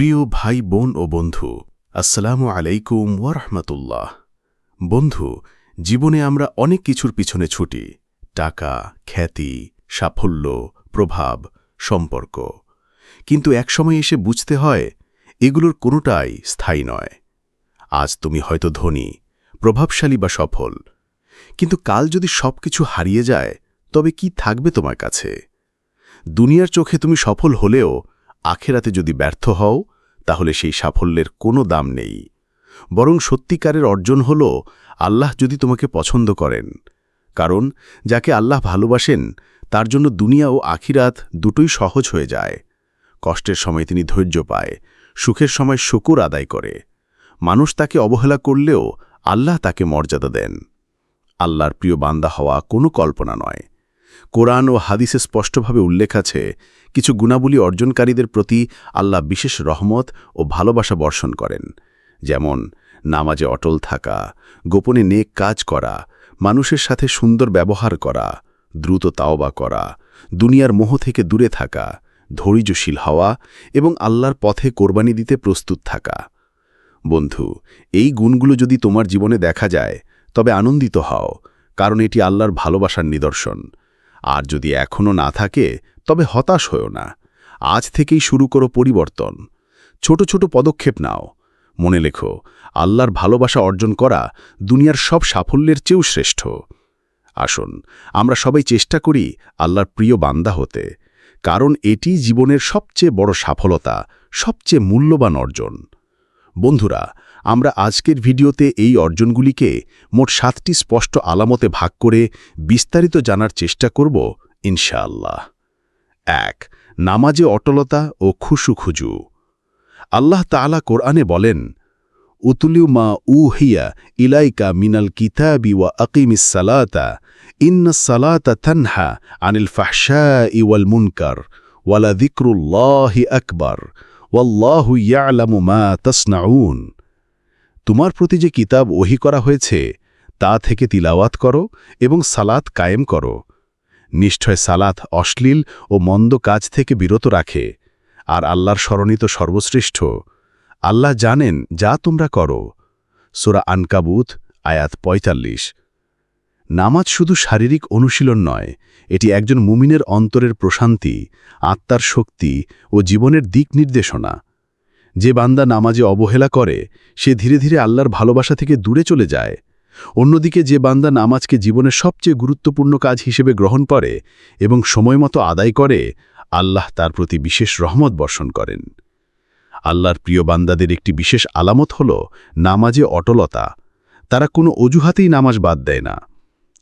প্রিয় ভাই, বোন ও বন্ধু, আসসালামু আলাইকুম ওয়ারহমতুল্লাহ বন্ধু, জীবনে আমরা অনেক কিছুর পিছনে ছুটি, টাকা, খ্যাতি, সাফল্য, প্রভাব, সম্পর্ক। কিন্তু একসময় এসে বুঝতে হয়, এগুলোর কোনোটাই স্থায়ী নয়। আজ তুমি হয়তো ধনী, প্রভাবশালী বা সফল। কিন্তু কাল যদি সবকিছু হারিয়ে যায়, তবে কি থাকবে তোমার কাছে? দুনিয়ার চোখে তুমি সফল হলেও, আখেরাতে যদি ব্যর্থ হও তাহলে সেই সাফল্যের কোনো দাম নেই। বরং সত্যিকারের অর্জন হল আল্লাহ যদি তোমাকে পছন্দ করেন। কারণ যাকে আল্লাহ ভালোবাসেন, তার জন্য দুনিয়া ও আখিরাত দুটোই সহজ হয়ে যায়। কষ্টের সময় তিনি ধৈর্য পায়, সুখের সময় শুকুর আদায় করে। মানুষ তাকে অবহেলা করলেও আল্লাহ তাকে মর্যাদা দেন। আল্লাহর প্রিয় বান্দা হওয়া কোনো কল্পনা নয়। কোরআন ও হাদিসে স্পষ্টভাবে উল্লেখ আছে, কিছু গুণাবলী অর্জনকারীদের প্রতি আল্লাহ বিশেষ রহমত ও ভালোবাসা বর্ষণ করেন। যেমন, নামাজে অটল থাকা, গোপনে নেক কাজ করা, মানুষের সাথে সুন্দর ব্যবহার করা, দ্রুত তাওবা করা, দুনিয়ার মোহ থেকে দূরে থাকা, ধৈর্যশীল হওয়া এবং আল্লাহর পথে কোরবানি দিতে প্রস্তুত থাকা। বন্ধু, এই গুণগুলো যদি তোমার জীবনে দেখা যায়, তবে আনন্দিত হও, কারণ এটি আল্লাহর ভালোবাসার নিদর্শন। আর যদি এখনও না থাকে, তবে হতাশ হও না। আজ থেকেই শুরু করো পরিবর্তন। ছোট ছোট পদক্ষেপ নাও। মনে লেখো, আল্লাহর ভালোবাসা অর্জন করা দুনিয়ার সব সাফল্যের চেয়েও শ্রেষ্ঠ। আসুন, আমরা সবাই চেষ্টা করি আল্লাহর প্রিয় বান্দা হতে। কারণ এটি জীবনের সবচেয়ে বড় সফলতা, সবচেয়ে মূল্যবান অর্জন। বন্ধুরা, আমরা আজকের ভিডিওতে এই অর্জনগুলিকে মোট সাতটি স্পষ্ট আলামতে ভাগ করে বিস্তারিত জানার চেষ্টা করব, ইনশাআল্লাহ। এক, নামাজে অটলতা ও খুশু খুজু আল্লাহ তাআলা কোরআনে বলেন, উতুলিউ মা উহিয়া ইলাইকা মিনাল কিতাবি ওয়া আকিমিস সালাতা ইন্না সালাতা তানহা আনিল ফাহশা ইওয়াল মুনকার, ওয়ালা যিকরুল্লাহি আকবার। তাসনাউন। তোমার প্রতি যে কিতাব ওহি করা হয়েছে, তা থেকে তিলাওয়াত করো এবং সালাত কায়েম করো। নিশ্চয় সালাত অশ্লীল ও মন্দ কাজ থেকে বিরত রাখে, আর আল্লাহর স্মরণিত সর্বশ্রেষ্ঠ। আল্লাহ জানেন যা তোমরা করো। সোরা আনকাবুত, আয়াত ৪৫ নামাজ শুধু শারীরিক অনুশীলন নয়, এটি একজন মুমিনের অন্তরের প্রশান্তি, আত্মার শক্তি ও জীবনের দিক নির্দেশনা। যে বান্দা নামাজে অবহেলা করে, সে ধীরে ধীরে আল্লাহর ভালোবাসা থেকে দূরে চলে যায়। অন্যদিকে যে বান্দা নামাজকে জীবনের সবচেয়ে গুরুত্বপূর্ণ কাজ হিসেবে গ্রহণ করে এবং সময়মতো আদায় করে, আল্লাহ তার প্রতি বিশেষ রহমত বর্ষণ করেন। আল্লাহর প্রিয় বান্দাদের একটি বিশেষ আলামত হল নামাজে অটলতা। তারা কোনো অজুহাতেই নামাজ বাদ দেয় না।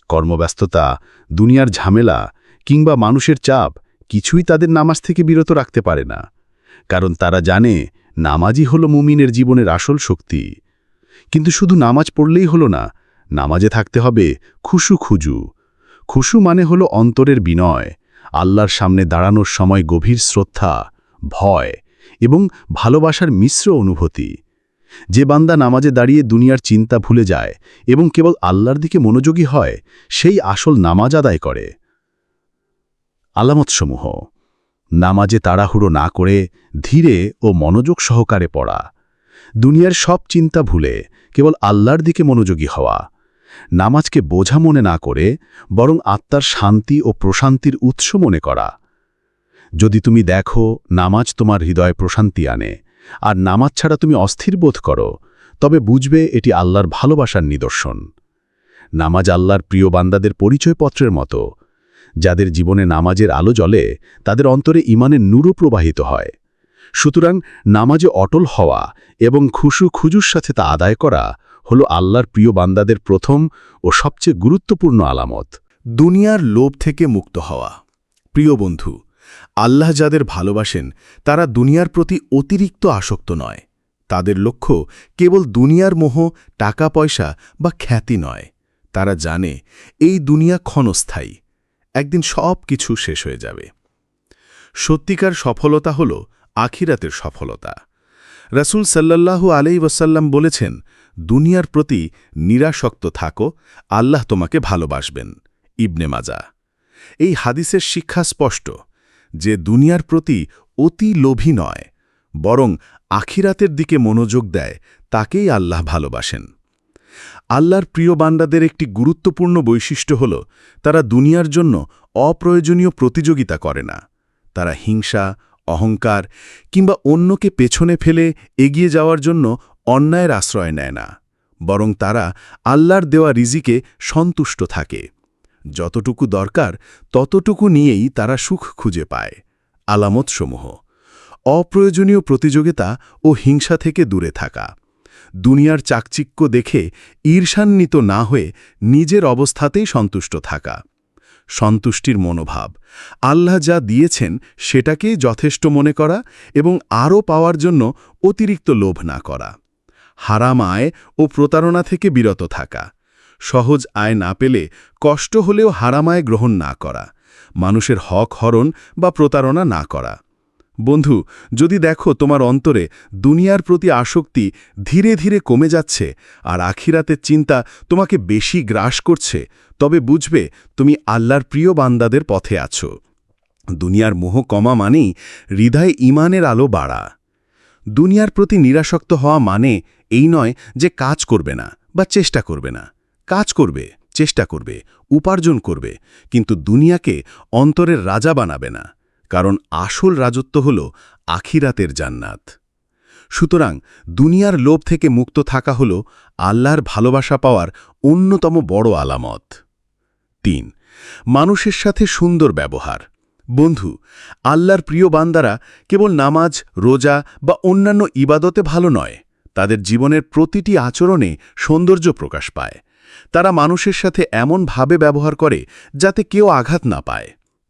কর্মব্যস্ততা, দুনিয়ার ঝামেলা কিংবা মানুষের চাপ কিছুই তাদের নামাজ থেকে বিরত রাখতে পারে না। কারণ তারা জানে নামাজই হল মুমিনের জীবনের আসল শক্তি। কিন্তু শুধু নামাজ পড়লেই হলো না, নামাজে থাকতে হবে খুশু খুজু। খুশু মানে হলো অন্তরের বিনয়, আল্লাহর সামনে দাঁড়ানোর সময় গভীর শ্রদ্ধা, ভয় এবং ভালোবাসার মিশ্র অনুভূতি। যে বান্দা নামাজে দাঁড়িয়ে দুনিয়ার চিন্তা ভুলে যায় এবং কেবল আল্লাহর দিকে মনোযোগী হয়, সেই আসল নামাজ আদায় করে। আলামতসমূহ। নামাজে তাড়াহুড়ো না করে ধীরে ও মনোযোগ সহকারে পড়া। দুনিয়ার সব চিন্তা ভুলে কেবল আল্লাহর দিকে মনোযোগী হওয়া। নামাজকে বোঝা মনে না করে বরং আত্মার শান্তি ও প্রশান্তির উৎস মনে করা। যদি তুমি দেখো নামাজ তোমার হৃদয় প্রশান্তি আনে আর নামাজ ছাড়া তুমি অস্থির বোধ করো, তবে বুঝবে এটি আল্লাহর ভালোবাসার নিদর্শন। নামাজ আল্লাহর প্রিয় বান্দাদের পরিচয়পত্রের মতো। যাদের জীবনে নামাজের আলো জ্বলে, তাদের অন্তরে ইমানের নূরও প্রবাহিত হয়। সুতরাং নামাজে অটল হওয়া এবং খুশু খুজুর সাথে তা আদায় করা হল আল্লাহর প্রিয় বান্দাদের প্রথম ও সবচেয়ে গুরুত্বপূর্ণ আলামত। দুনিয়ার লোভ থেকে মুক্ত হওয়া। প্রিয় বন্ধু আল্লাহ যাদের ভালোবাসেন, তারা দুনিয়ার প্রতি অতিরিক্ত আসক্ত নয়। তাদের লক্ষ্য কেবল দুনিয়ার মোহ টাকা পয়সা বা খ্যাতি নয়। তারা জানে, এই দুনিয়া ক্ষণস্থায়ী। একদিন সব কিছু শেষ হয়ে যাবে। সত্যিকার সফলতা হল আখিরাতের সফলতা। রাসুল সাল্লাল্লাহু আলাই ওয়াসাল্লাম বলেছেন, দুনিয়ার প্রতি নিরাসক্ত থাকো, আল্লাহ তোমাকে ভালোবাসবেন। ইবনে মাজা। এই হাদিসের শিক্ষা স্পষ্ট। যে দুনিয়ার প্রতি অতি লোভী নয়, বরং আখিরাতের দিকে মনোযোগ দেয়, তাকেই আল্লাহ ভালোবাসেন। আল্লাহর প্রিয় বান্দাদের একটি গুরুত্বপূর্ণ বৈশিষ্ট্য হল, তারা দুনিয়ার জন্য অপ্রয়োজনীয় প্রতিযোগিতা করে না। তারা হিংসা, অহংকার কিংবা অন্যকে পেছনে ফেলে এগিয়ে যাওয়ার জন্য অন্যায়ের আশ্রয় নেয় না, বরং তারা আল্লাহর দেওয়া রিজিকে সন্তুষ্ট থাকে। যতটুকু দরকার, ততটুকু নিয়েই তারা সুখ খুঁজে পায়। আলামতসমূহ। অপ্রয়োজনীয় প্রতিযোগিতা ও হিংসা থেকে দূরে থাকা। দুনিয়ার চাকচিক্য দেখে ঈর্ষান্বিত না হয়ে নিজের অবস্থাতেই সন্তুষ্ট থাকা। সন্তুষ্টির মনোভাব। আল্লাহ যা দিয়েছেন সেটাকেই যথেষ্ট মনে করা এবং আরও পাওয়ার জন্য অতিরিক্ত লোভ না করা। হারাম আয় ও প্রতারণা থেকে বিরত থাকা। সহজ আয় না পেলে কষ্ট হলেও হারামায় গ্রহণ না করা, মানুষের হক হরণ বা প্রতারণা না করা। বন্ধু, যদি দেখো তোমার অন্তরে দুনিয়ার প্রতি আসক্তি ধীরে ধীরে কমে যাচ্ছে আর আখিরাতের চিন্তা তোমাকে বেশি গ্রাস করছে, তবে বুঝবে তুমি আল্লাহর প্রিয় বান্দাদের পথে আছো। দুনিয়ার মোহ কমা মানেই হৃদয় ইমানের আলো বাড়া। দুনিয়ার প্রতি নিরাসক্ত হওয়া মানে এই নয় যে কাজ করবে না বা চেষ্টা করবে না। কাজ করবে, চেষ্টা করবে, উপার্জন করবে, কিন্তু দুনিয়াকে অন্তরের রাজা বানাবে না, কারণ আসল রাজত্ব হল আখিরাতের জান্নাত। সুতরাং দুনিয়ার লোভ থেকে মুক্ত থাকা হল আল্লাহর ভালোবাসা পাওয়ার অন্যতম বড় আলামত। তিন, মানুষের সাথে সুন্দর ব্যবহার। বন্ধু, আল্লাহর প্রিয় বান্দারা কেবল নামাজ, রোজা বা অন্যান্য ইবাদতে ভালো নয়, তাদের জীবনের প্রতিটি আচরণে সৌন্দর্য প্রকাশ পায়। তারা মানুষের সাথে এমনভাবে ব্যবহার করে যাতে কেউ আঘাত না পায়।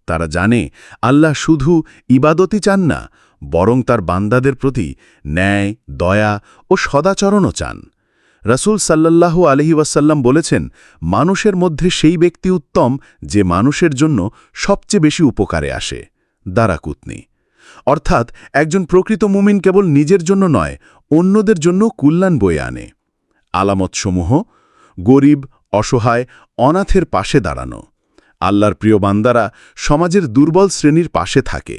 তারা জানে আল্লাহ শুধু ইবাদতই চান না, বরং তার বান্দাদের প্রতি ন্যায়, দয়া ও সদাচরণও চান। রাসূল সাল্লাল্লাহু আলহি ওয়াসাল্লাম বলেছেন, মানুষের মধ্যে সেই ব্যক্তি উত্তম যে মানুষের জন্য সবচেয়ে বেশি উপকারে আসে দারাকুতনি অর্থাৎ একজন প্রকৃত মুমিন কেবল নিজের জন্য নয়, অন্যদের জন্য কল্যাণ বয়ে আনে। আলামতসমূহ গরিব, অসহায়, অনাথের পাশে দাঁড়ানো। আল্লাহর প্রিয় বান্দারা সমাজের দুর্বল শ্রেণির পাশে থাকে।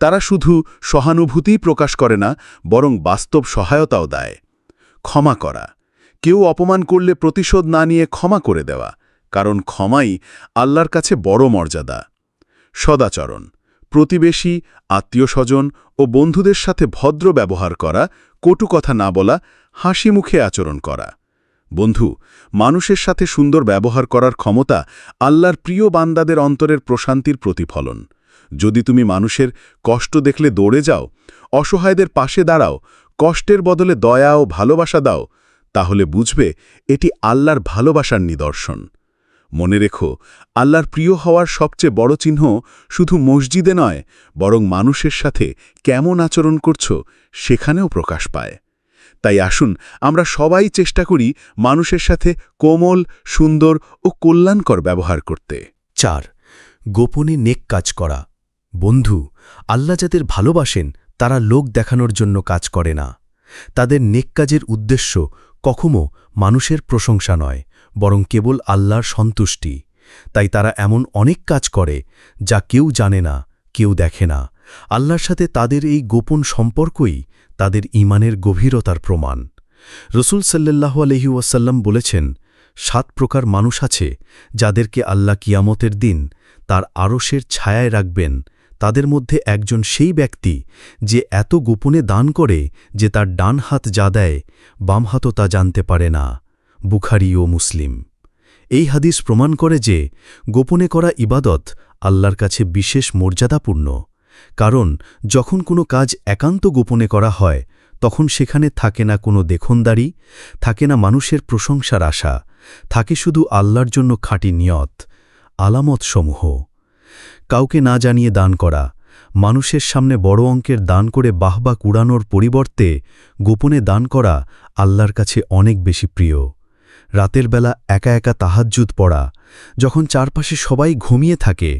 তারা শুধু সহানুভূতিই প্রকাশ করে না, বরং বাস্তব সহায়তাও দেয়। ক্ষমা করা। কেউ অপমান করলে প্রতিশোধ না নিয়ে ক্ষমা করে দেওয়া, কারণ ক্ষমাই আল্লাহর কাছে বড় মর্যাদা। সদাচরণ। প্রতিবেশী আত্মীয় স্বজন ও বন্ধুদের সাথে ভদ্র ব্যবহার করা, কটু কথা না বলা হাসি মুখে আচরণ করা। বন্ধু, মানুষের সাথে সুন্দর ব্যবহার করার ক্ষমতা আল্লাহর প্রিয় বান্দাদের অন্তরের প্রশান্তির প্রতিফলন। যদি তুমি মানুষের কষ্ট দেখলে দৌড়ে যাও, অসহায়দের পাশে দাঁড়াও, কষ্টের বদলে দয়া ও ভালোবাসা দাও, তাহলে বুঝবে এটি আল্লাহর ভালোবাসার নিদর্শন। মনে রেখো, আল্লাহর প্রিয় হওয়ার সবচেয়ে বড় চিহ্ন শুধু মসজিদে নয়, বরং মানুষের সাথে কেমন আচরণ করছ সেখানেও প্রকাশ পায়। তাই আসুন, আমরা সবাই চেষ্টা করি মানুষের সাথে কোমল, সুন্দর ও কল্যাণকর ব্যবহার করতে। চার, গোপনে নেক কাজ করা। বন্ধু, আল্লাহ যাদের ভালোবাসেন, তারা লোক দেখানোর জন্য কাজ করে না। তাদের নেক কাজের উদ্দেশ্য কখনো মানুষের প্রশংসা নয়, বরং কেবল আল্লাহর সন্তুষ্টি। তাই তারা এমন অনেক কাজ করে, যা কেউ জানে না, কেউ দেখে না। আল্লাহর সাথে তাদের এই গোপন সম্পর্কই তাদের ইমানের গভীরতার প্রমাণ। রসুল সাল্লাল্লাহু আলহি ওয়াসাল্লাম বলেছেন, সাত প্রকার মানুষ আছে যাদেরকে আল্লাহ কিয়ামতের দিন তার আরশের ছায়ায় রাখবেন। তাদের মধ্যে একজন সেই ব্যক্তি যে এত গোপনে দান করে যে তার ডান হাত যা দেয়, বাম হাতও তা জানতে পারে না। বুখারি ও মুসলিম। এই হাদিস প্রমাণ করে যে গোপনে করা ইবাদত আল্লাহর কাছে বিশেষ মর্যাদাপূর্ণ। কারণ যখন কোনো কাজ একান্ত গোপনে করা হয়, তখন সেখানে থাকে না কোনো দেখনদারি, থাকে না মানুষের প্রশংসার আশা, থাকে শুধু আল্লাহর জন্য খাঁটি নিয়ত, আলামতসমূহ। কাউকে না জানিয়ে দান করা, মানুষের সামনে বড় অঙ্কের দান করে বাহবা কুড়ানোর পরিবর্তে গোপনে দান করা আল্লাহর কাছে অনেক বেশি প্রিয়। রাতের বেলা একা একা তাহাজ্জুদ পড়া, যখন চারপাশে সবাই ঘুমিয়ে থাকে,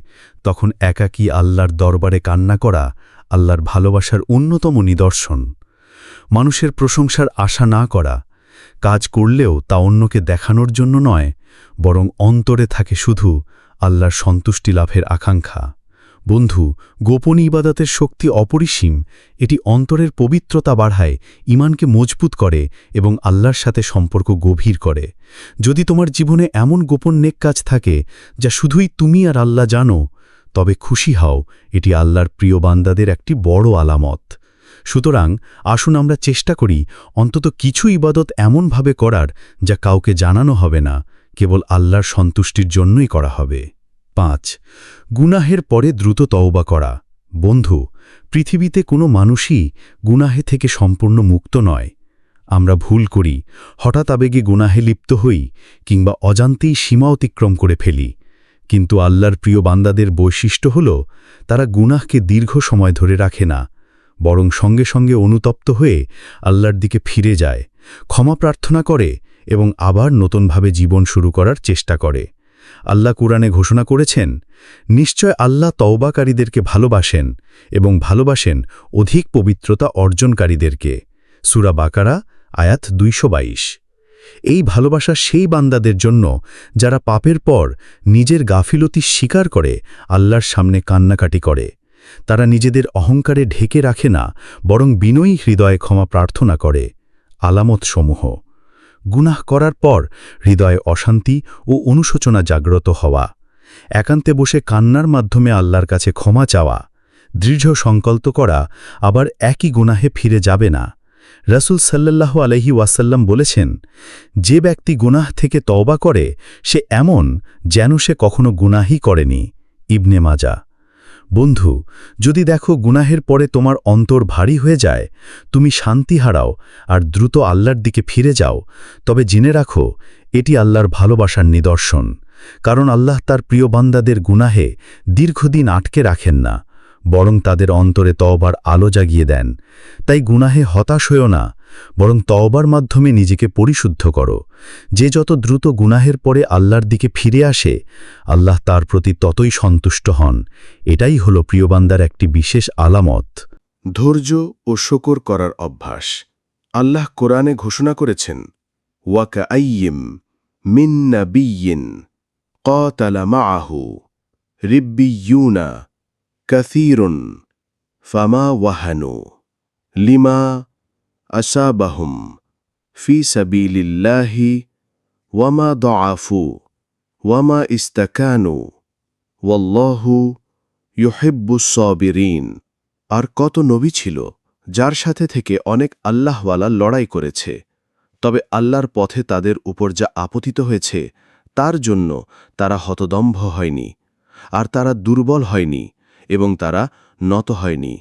তখন একাকী আল্লাহর দরবারে কান্না করা আল্লাহর ভালোবাসার অন্যতম নিদর্শন। মানুষের প্রশংসার আশা না করা, কাজ করলেও তা অন্যকে দেখানোর জন্য নয়, বরং অন্তরে থাকে শুধু আল্লাহর সন্তুষ্টি লাভের আকাঙ্ক্ষা। বন্ধু, গোপন ইবাদতের শক্তি অপরিসীম, এটি অন্তরের পবিত্রতা বাড়ায় ইমানকে মজবুত করে এবং আল্লাহর সাথে সম্পর্ক গভীর করে। যদি তোমার জীবনে এমন গোপন নেক কাজ থাকে, যা শুধুই তুমি আর আল্লাহ জানো, তবে খুশি হও, এটি আল্লাহর প্রিয় বান্দাদের একটি বড় আলামত। সুতরাং, আসুন আমরা চেষ্টা করি, অন্তত কিছু ইবাদত এমনভাবে করার, যা কাউকে জানানো হবে না, কেবল আল্লাহর সন্তুষ্টির জন্যই করা হবে। পাঁচ, গুনাহের পরে দ্রুত তওবা করা। বন্ধু, পৃথিবীতে কোনো মানুষই গুনাহে থেকে সম্পূর্ণ মুক্ত নয়। আমরা ভুল করি, হঠাৎ আবেগে গুনাহে লিপ্ত হই কিংবা অজান্তেই সীমা অতিক্রম করে ফেলি। কিন্তু আল্লাহর প্রিয় বান্দাদের বৈশিষ্ট্য হল, তারা গুনাহকে দীর্ঘ সময় ধরে রাখে না, বরং সঙ্গে সঙ্গে অনুতপ্ত হয়ে আল্লাহর দিকে ফিরে যায়, ক্ষমা প্রার্থনা করে এবং আবার নতুনভাবে জীবন শুরু করার চেষ্টা করে। আল্লাহ কুরআনে ঘোষণা করেছেন, নিশ্চয় আল্লাহ তওবাকারীদেরকে ভালোবাসেন এবং ভালোবাসেন অধিক পবিত্রতা অর্জনকারীদেরকে। সুরা বাকারা, আয়াত দুইশো বাইশ। এই ভালোবাসা সেই বান্দাদের জন্য যারা পাপের পর নিজের গাফিলতি স্বীকার করে, আল্লাহর সামনে কান্নাকাটি করে। তারা নিজেদের অহংকারে ঢেকে রাখে না, বরং বিনয়ী হৃদয়ে ক্ষমা প্রার্থনা করে। আলামতসমূহ। গুনাহ করার পর হৃদয়ে অশান্তি ও অনুশোচনা জাগ্রত হওয়া, একান্তে বসে কান্নার মাধ্যমে আল্লাহর কাছে ক্ষমা চাওয়া, দৃঢ় সংকল্প করা আবার একই গুনাহে ফিরে যাবে না। রাসুল সাল্লাল্লাহ আলহি ওয়াসাল্লাম বলেছেন, যে ব্যক্তি গুনাহ থেকে তওবা করে, সে এমন যেন সে কখনো গুনাহি করেনি। ইবনে মাজা বন্ধু, যদি দেখো গুনাহের পরে তোমার অন্তর ভারী হয়ে যায়, তুমি শান্তি হারাও আর দ্রুত আল্লাহর দিকে ফিরে যাও। তবে জেনে রাখো, এটি আল্লাহর ভালোবাসার নিদর্শন, কারণ আল্লাহ তার প্রিয় বান্দাদের গুনাহে দীর্ঘদিন আটকে রাখেন না, বরং তাদের অন্তরে তওবার আলো জাগিয়ে দেন। তাই গুনাহে হতাশ হয়েও না বরং তওবার মাধ্যমে নিজেকে পরিশুদ্ধ করো। যে যত দ্রুত গুনাহের পরে আল্লাহর দিকে ফিরে আসে, আল্লাহ তার প্রতি ততই সন্তুষ্ট হন। এটাই হল প্রিয়বান্দার একটি বিশেষ আলামত। ধৈর্য ও শকর করার অভ্যাস। আল্লাহ কোরআনে ঘোষণা করেছেন ওয়াকা মিন্না বিয়িন কতালা মাআহু রিব্বিয়ুনা কাসীরুন ফামা ওয়াহানু আসাবাহুম ফি সাবিলিল্লাহি ওয়ামা দআফু ওয়ামা ইস্তাকানু ওয়াল্লাহু ইউহিব্বুস সাবিরিন। আর কত নবী ছিল যার সাথে থেকে অনেক আল্লাহওয়ালা লড়াই করেছে, তবে আল্লাহর পথে তাদের উপর যা আপতিত হয়েছে, তার জন্য তারা হতদম্ভ হয়নি, আর তারা দুর্বল হয়নি এবং তারা নত হয়নি।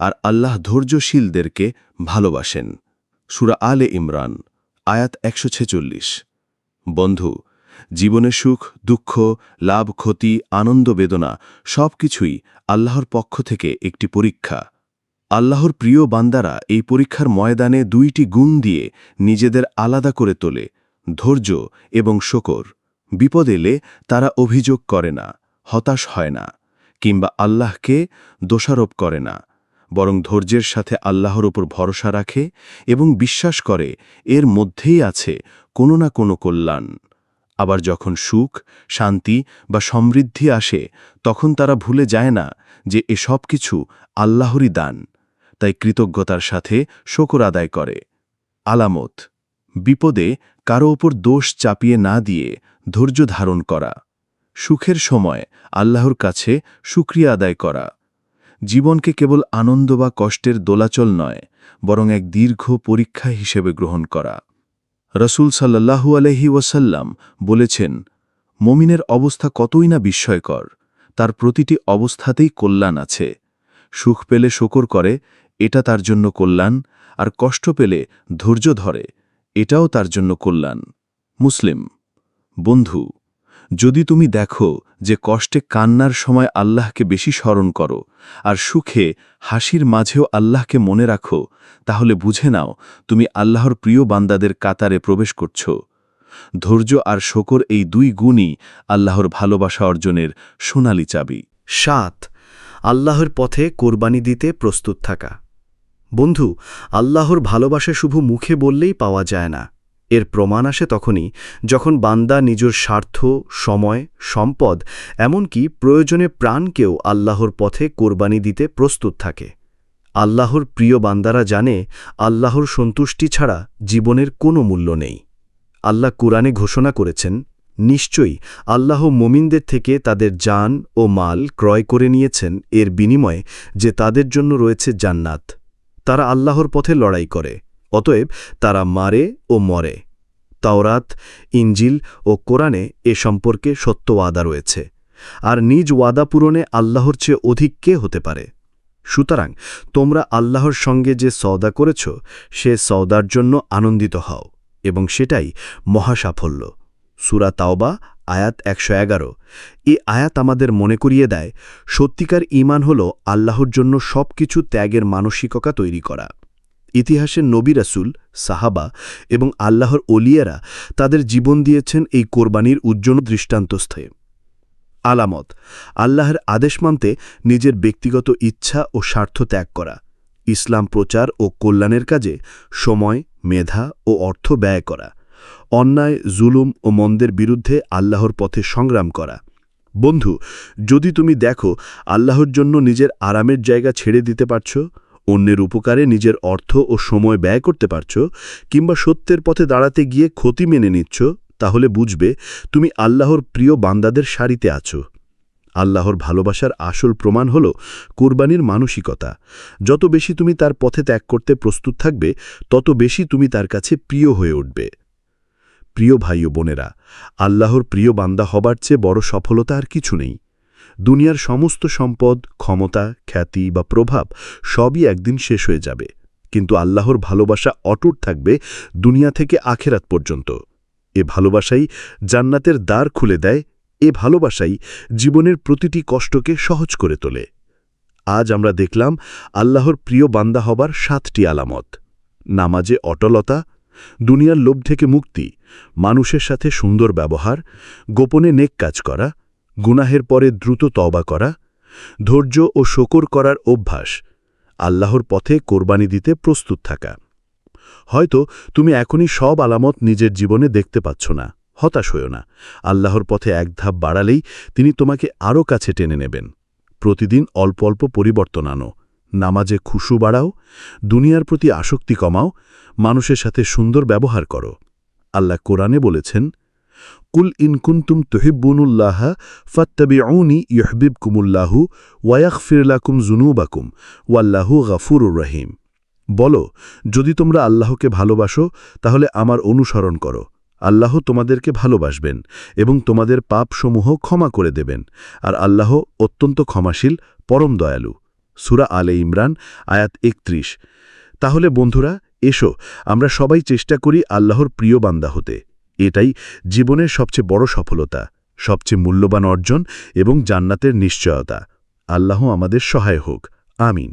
আর আল্লাহ ধৈর্যশীলদেরকে ভালোবাসেন। সুরা আলে ইমরান, আয়াত একশো ছেচল্লিশ। বন্ধু জীবনে সুখ, দুঃখ, লাভ, ক্ষতি, আনন্দ, বেদনা সব কিছুই আল্লাহর পক্ষ থেকে একটি পরীক্ষা। আল্লাহর প্রিয় বান্দারা এই পরীক্ষার ময়দানে দুইটি গুণ দিয়ে নিজেদের আলাদা করে তোলে, ধৈর্য এবং শকর। বিপদ এলে তারা অভিযোগ করে না, হতাশ হয় না, কিংবা আল্লাহকে দোষারোপ করে না। বরং ধৈর্যের সাথে আল্লাহর ওপর ভরসা রাখে এবং বিশ্বাস করে, এর মধ্যেই আছে কোনো না কোনো কল্যাণ। আবার যখন সুখ, শান্তি বা সমৃদ্ধি আসে, তখন তারা ভুলে যায় না যে এসব কিছু আল্লাহরই দান, তাই কৃতজ্ঞতার সাথে শকর আদায় করে। আলামত, বিপদে কারও ওপর দোষ চাপিয়ে না দিয়ে ধৈর্য ধারণ করা, সুখের সময় আল্লাহর কাছে সুক্রিয়া আদায় করা। জীবনকে কেবল আনন্দ বা কষ্টের দোলাচল নয়, বরং এক দীর্ঘ পরীক্ষা হিসেবে গ্রহণ করা। রসুল সাল্লাহু আলহি ওয়াসাল্লাম বলেছেন, মমিনের অবস্থা কতই না বিস্ময়কর, তার প্রতিটি অবস্থাতেই কল্যাণ আছে। সুখ পেলে শকর করে, এটা তার জন্য কল্যাণ, আর কষ্ট পেলে ধৈর্য ধরে, এটাও তার জন্য কল্যাণ। মুসলিম, বন্ধু যদি তুমি দেখো যে কষ্টে কান্নার সময় আল্লাহকে বেশি স্মরণ করো আর সুখে হাসির মাঝেও আল্লাহকে মনে রাখো, তাহলে বুঝে নাও তুমি আল্লাহর প্রিয় বান্দাদের কাতারে প্রবেশ করছ। ধৈর্য আর শকর এই দুই গুণই আল্লাহর ভালোবাসা অর্জনের সোনালি চাবি। সাত, আল্লাহর পথে কোরবানি দিতে প্রস্তুত থাকা। বন্ধু, আল্লাহর ভালোবাসা শুধু মুখে বললেই পাওয়া যায় না। এর প্রমাণ আসে তখনই যখন বান্দা নিজের স্বার্থ, সময়, সম্পদ, এমনকি প্রয়োজনে প্রাণকেও আল্লাহর পথে কোরবানি দিতে প্রস্তুত থাকে। আল্লাহর প্রিয় বান্দারা জানে আল্লাহর সন্তুষ্টি ছাড়া জীবনের কোনো মূল্য নেই। আল্লাহ কুরআনে ঘোষণা করেছেন, নিশ্চয়ই আল্লাহ মোমিনদের থেকে তাদের জান ও মাল ক্রয় করে নিয়েছেন এর বিনিময়ে যে তাদের জন্য রয়েছে জান্নাত। তারা আল্লাহর পথে লড়াই করে। অতএব তারা মারে ও মরে। তাওরাত ইঞ্জিল ও কোরআনে এ সম্পর্কে সত্য ওয়াদা রয়েছে। আর নিজ ওয়াদা পূরণে আল্লাহর চেয়ে অধিক কে হতে পারে? সুতরাং তোমরা আল্লাহর সঙ্গে যে সওদা করেছ, সে সওদার জন্য আনন্দিত হও এবং সেটাই মহাসাফল্য। সুরা তাওবা, আয়াত একশো এগারো। এই আয়াত আমাদের মনে করিয়ে দেয়, সত্যিকার ঈমান হল আল্লাহর জন্য সব কিছু ত্যাগের মানসিকতা তৈরি করা। ইতিহাসের নবী রাসুল, সাহাবা এবং আল্লাহর ওলিয়ারা তাদের জীবন দিয়েছেন এই কোরবানির উজ্জ্বল দৃষ্টান্তস্থে। আলামত, আল্লাহর আদেশ মানতে নিজের ব্যক্তিগত ইচ্ছা ও স্বার্থ ত্যাগ করা, ইসলাম প্রচার ও কল্যাণের কাজে সময়, মেধা ও অর্থ ব্যয় করা, অন্যায়, জুলুম ও মন্দের বিরুদ্ধে আল্লাহর পথে সংগ্রাম করা। বন্ধু, যদি তুমি দেখো আল্লাহর জন্য নিজের আরামের জায়গা ছেড়ে দিতে পারছ অন্যের উপকারে নিজের অর্থ ও সময় ব্যয় করতে পারছ, কিংবা সত্যের পথে দাঁড়াতে গিয়ে ক্ষতি মেনে নিচ্ছ, তাহলে বুঝবে তুমি আল্লাহর প্রিয় বান্দাদের সারিতে আছো। আল্লাহর ভালোবাসার আসল প্রমাণ হল কোরবানির মানসিকতা। যত বেশি তুমি তার পথে ত্যাগ করতে প্রস্তুত থাকবে, তত বেশি তুমি তার কাছে প্রিয় হয়ে উঠবে। প্রিয় ভাই ও বোনেরা, আল্লাহর প্রিয় বান্দা হবার চেয়ে বড় সফলতা আর কিছু নেই। দুনিয়ার সমস্ত সম্পদ, ক্ষমতা, খ্যাতি বা প্রভাব সবই একদিন শেষ হয়ে যাবে। কিন্তু আল্লাহর ভালোবাসা অটুট থাকবে দুনিয়া থেকে আখেরাত পর্যন্ত। এ ভালোবাসাই জান্নাতের দ্বার খুলে দেয়, এ ভালোবাসাই জীবনের প্রতিটি কষ্টকে সহজ করে তোলে। আজ আমরা দেখলাম আল্লাহর প্রিয় বান্দা হবার সাতটি আলামত। নামাজে অটলতা, দুনিয়ার লোভ থেকে মুক্তি, মানুষের সাথে সুন্দর ব্যবহার, গোপনে নেক কাজ করা গুনাহের পরে দ্রুত তওবা করা, ধৈর্য ও শকর করার অভ্যাস, আল্লাহর পথে কোরবানি দিতে প্রস্তুত থাকা। হয়তো তুমি এখনই সব আলামত নিজের জীবনে দেখতে পাচ্ছ না, হতাশ হইও না। আল্লাহর পথে এক ধাপ বাড়ালেই তিনি তোমাকে আরও কাছে টেনে নেবেন। প্রতিদিন অল্প অল্প পরিবর্তন আনো, নামাজে খুশু বাড়াও, দুনিয়ার প্রতি আসক্তি কমাও, মানুষের সাথে সুন্দর ব্যবহার করো। আল্লাহ কোরআনে বলেছেন কুল ইনকুন্তুম তহিব্বুনুল্লাহ ফত্তবিউনি ইহবিবকুমুল্লাহু ওয়ায়াকফিরলাকুম জুনুবাকুম ওয়াল্লাহু গাফুরুর রহিম বলো, যদি তোমরা আল্লাহকে ভালোবাসো, তাহলে আমার অনুসরণ করো। আল্লাহ তোমাদেরকে ভালোবাসবেন এবং তোমাদের পাপসমূহ ক্ষমা করে দেবেন। আর আল্লাহ অত্যন্ত ক্ষমাশীল, পরম দয়ালু। সুরা আলে ইমরান, আয়াত একত্রিশ। তাহলে বন্ধুরা, এসো, আমরা সবাই চেষ্টা করি আল্লাহর প্রিয় বান্দা হতে। এটাই জীবনের সবচেয়ে বড় সফলতা, সবচেয়ে মূল্যবান অর্জন এবং জান্নাতের নিশ্চয়তা। আল্লাহ আমাদের সহায় হোক আমিন।